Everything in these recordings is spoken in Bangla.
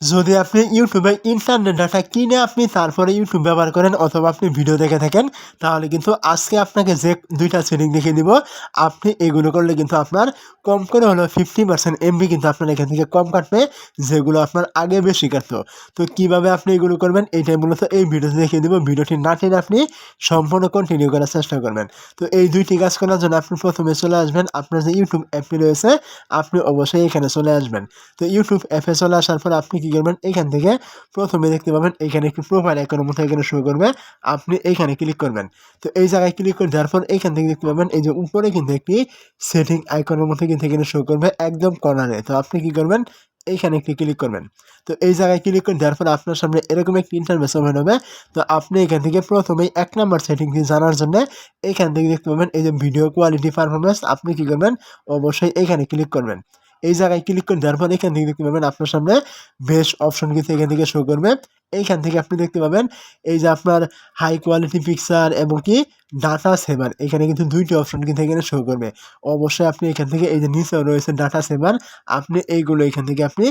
যদি আপনি ইউটিউবে ইন্টারনেট ডাটা কিনে আপনি তারপরে ইউটিউব ব্যবহার করেন অথবা আপনি ভিডিও দেখে থাকেন, তাহলে কিন্তু আজকে আপনাকে যে দুইটা সেটিং দেখিয়ে দিব, আপনি এগুলো করলে কিন্তু আপনার কম করে হলেও ফিফটি পার্সেন্ট এমবি কিন্তু আপনার এখান থেকে কম কাটবে, যেগুলো আপনার আগে বেশি কাটতো। তো কীভাবে আপনি এগুলো করবেন এইটাই মূলত এই ভিডিওতে দেখিয়ে দিব। ভিডিওটি না টেনে আপনি সম্পূর্ণ কন্টিনিউ করার চেষ্টা করবেন। তো এই দুইটি কাজ করার জন্য আপনি প্রথমে চলে আসবেন, আপনার যে ইউটিউব অ্যাপটি রয়েছে, আপনি অবশ্যই এখানে চলে আসবেন। তো ইউটিউব অ্যাপে চলে আসার পর আপনি কি করবেন, এখান থেকে প্রথমে দেখতে পাবেন এখানে একটি প্রোফাইল আইকনের মতো এখানে শো করবে, আপনি এইখানে ক্লিক করবেন। তো এই জায়গায় ক্লিক করে দেওয়ার পর এইখান থেকে দেখতে পাবেন এই যে উপরে কিন্তু একটি সেটিং আইকনের মতো কিন্তু এখানে শো করবে একদম কর্নারে তো আপনি কি করবেন? এইখানে একটি ক্লিক করবেন। তো এই জায়গায় ক্লিক করে দেওয়ার পর আপনার সামনে এরকম একটি ইন্টারভেস ওপেন হবে। তো আপনি এখান থেকে প্রথমেই এক নাম্বার সেটিংটি জানার জন্য এখান থেকে দেখতে পাবেন এই যে ভিডিও কোয়ালিটি পারফরমেন্স আপনি কি করবেন? অবশ্যই এখানে ক্লিক করবেন। এই জায়গায় ক্লিক করে দেওয়ার পর এখান থেকে দেখতে পাবেন আপনার সামনে বেস্ট অপশন কিন্তু এখান থেকে শো করবে। এইখান থেকে আপনি দেখতে পাবেন এই যে আপনার হাই কোয়ালিটি পিকচার এবং কি ডাটা সেভার এখানে কিন্তু দুইটি অপশন কিন্তু এখানে শো করবে। অবশ্যই আপনি এখান থেকে এই যে নিচে রয়েছে ডাটা সেভার আপনি এইগুলো এখান থেকে আপনি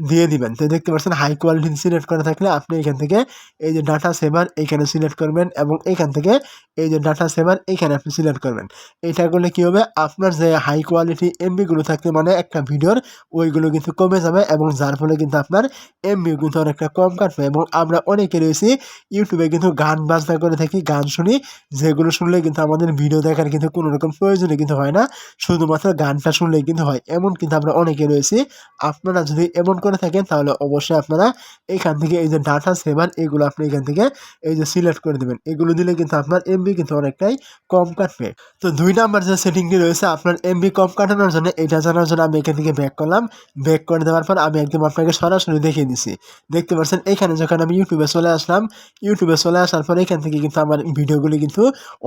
দিয়ে দিবেন। তো দেখতে পাচ্ছেন হাই কোয়ালিটি সিলেক্ট করা থাকলে আপনি এখান থেকে এই যে ডাটা সেভার এইখানে সিলেক্ট করবেন এবং এখান থেকে এই যে ডাটা সেভার এইখানে আপনি সিলেক্ট করবেন। এটা করলে কী হবে? আপনার যে হাই কোয়ালিটি এমবিগুলো থাকতে মানে একটা ভিডিওর ওইগুলো কিন্তু কমে যাবে এবং যার ফলে কিন্তু আপনার এমবি কিন্তু অনেকটা কম কাটবে এবং আমরা অনেকে রয়েছি ইউটিউবে কিন্তু গান বাজনা করে থাকি, গান শুনি, যেগুলো শুনলে কিন্তু আমাদের ভিডিও দেখার কিন্তু কোনো রকম প্রয়োজনই কিন্তু হয় না। শুধুমাত্র গানটা শুনলেই কিন্তু হয়। এমন কিন্তু আমরা অনেকে রয়েছি। আপনারা যদি এমন করে থাকেন, তাহলে অবশ্যই আপনারা এখান থেকে এই যে ডাটা সেভার এগুলো আপনি এখান থেকে এই যে সিলেক্ট করে দেবেন। এগুলো দিলে কিন্তু আপনার এমবি কিন্তু অনেকটাই কম কাটবে। তো দুই নাম্বার যে সেটিংটি রয়েছে, আপনার এমবি কম কাটানোর জন্য এটা জানার জন্য আমি এখান থেকে ব্যাক করলাম। ব্যাক করে দেওয়ার পর আমি একদম আপনাকে সরাসরি দেখিয়ে দিছি। দেখতে পাচ্ছেন, এখানে যখন আমি ইউটিউবে চলে আসলাম ইউটিউবে চলে আসার পর এখান থেকে কিন্তু আমার ভিডিওগুলি কিন্তু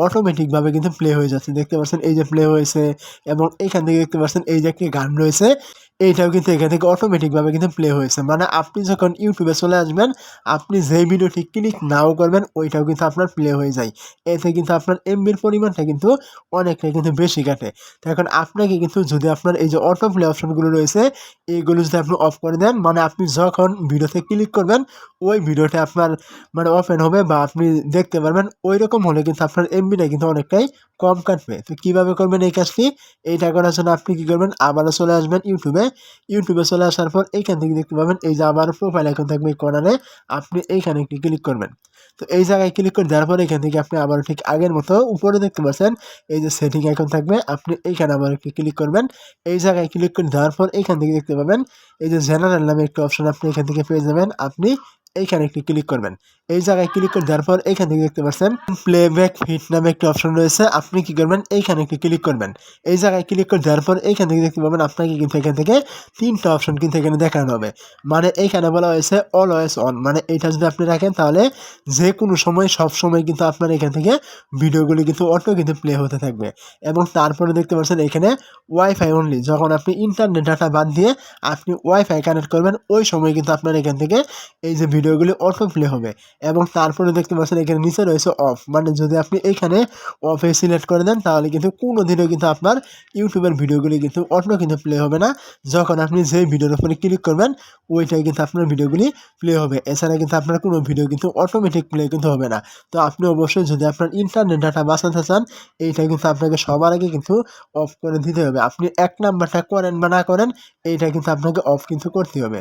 অটোমেটিকভাবে কিন্তু প্লে হয়ে যাচ্ছে। দেখতে পাচ্ছেন, এই যে প্লে হয়েছে এবং এখান থেকে দেখতে পাচ্ছেন, এই যে একটি গান রয়েছে। এইটাও কিন্তু এখান থেকে অটোমেটিকভাবে কিন্তু প্লে হয়েছে। মানে আপনি যখন ইউটিউবে চলে আসবেন, আপনি যেই ভিডিওটি ক্লিক নাও করবেন, ওইটাও কিন্তু আপনার প্লে হয়ে যায়। এতে কিন্তু আপনার এমবির পরিমাণটা কিন্তু অনেকটাই কিন্তু বেশি কাটে। তো এখন আপনাকে কিন্তু যদি আপনার এই যে অটো প্লে অপশনগুলো রয়েছে, এইগুলো যদি আপনি অফ করে দেন মানে আপনি যখন ভিডিওতে ক্লিক করবেন, ওই ভিডিওটা আপনার মানে ওপেন হবে বা আপনি দেখতে পারবেন ওই রকম হলে কিন্তু আপনার এমবিটা কিন্তু অনেকটাই কম কাটবে। তো কীভাবে করবেন এই কাজটি? এইটা করার জন্য আপনি কী করবেন? আবারও চলে আসবেন ইউটিউবে। ইউটিউবে চলে আসার পর এইখান থেকে দেখতে পাবেন, এই যে আমার প্রোফাইল এখন থাকবে কর্নারে আপনি এইখানে একটি ক্লিক করবেন। তো এই জায়গায় ক্লিক করে দেওয়ার পর এখান থেকে আপনি আবার ঠিক আগের মতো উপরে দেখতে পাচ্ছেন, এই যে সেটিং এখন থাকবে, আপনি এইখানে আবার একটি ক্লিক করবেন। এই জায়গায় ক্লিক করে দেওয়ার পর এইখান থেকে দেখতে পাবেন, এই যে জেনারেল নামে একটি অপশন আপনি এখান থেকে পেয়ে যাবেন। আপনি এইখানে একটি ক্লিক করবেন। এই জায়গায় ক্লিক করে দেওয়ার পর এখান থেকে দেখতে পাচ্ছেন প্লেব্যাক ফিট নামে একটি অপশন রয়েছে। আপনি কি করবেন? এইখানে একটি ক্লিক করবেন। এই জায়গায় ক্লিক করে দেওয়ার পর এইখান থেকে দেখতে পাবেন, আপনাকে কিন্তু এখান থেকে তিনটা অপশন কিন্তু এখানে দেখানো হবে। মানে এইখানে বলা হয়েছে অলওয়েজ অন মানে এইটা যদি আপনি রাখেন তাহলে যে কোনো সময়, সব সময় কিন্তু আপনার এখান থেকে ভিডিওগুলি কিন্তু অটো কিন্তু প্লে হতে থাকবে। এবং তারপরে দেখতে পাচ্ছেন এখানে ওয়াইফাই অনলি যখন আপনি ইন্টারনেট ডাটা বাদ দিয়ে আপনি ওয়াইফাই কানেক্ট করবেন, ওই সময় কিন্তু আপনার এখান থেকে এই যে ভিডিওগুলি অটো প্লে হবে এবং তারপরে দেখতে পাচ্ছেন এখানে নিচে রয়েছে অফ মানে যদি আপনি এখানে অফে সিলেক্ট করে দেন, তাহলে কিন্তু কোনো দিনও কিন্তু আপনার ইউটিউবের ভিডিওগুলি কিন্তু অটো কিন্তু প্লে হবে না। যখন আপনি যেই ভিডিওর উপরে ক্লিক করবেন, ওইটাই কিন্তু আপনার ভিডিওগুলি প্লে হবে। এছাড়া কিন্তু আপনার কোনো ভিডিও কিন্তু অটোমেটিক প্লে কিন্তু হবে না। তো আপনি অবশ্যই যদি আপনার ইন্টারনেট ডাটা বাঁচাতে চান, এইটা কিন্তু আপনাকে সবার আগে কিন্তু অফ করে দিতে হবে। আপনি এক নাম্বারটা করেন বা না করেন, এইটা কিন্তু আপনাকে অফ কিন্তু করতে হবে।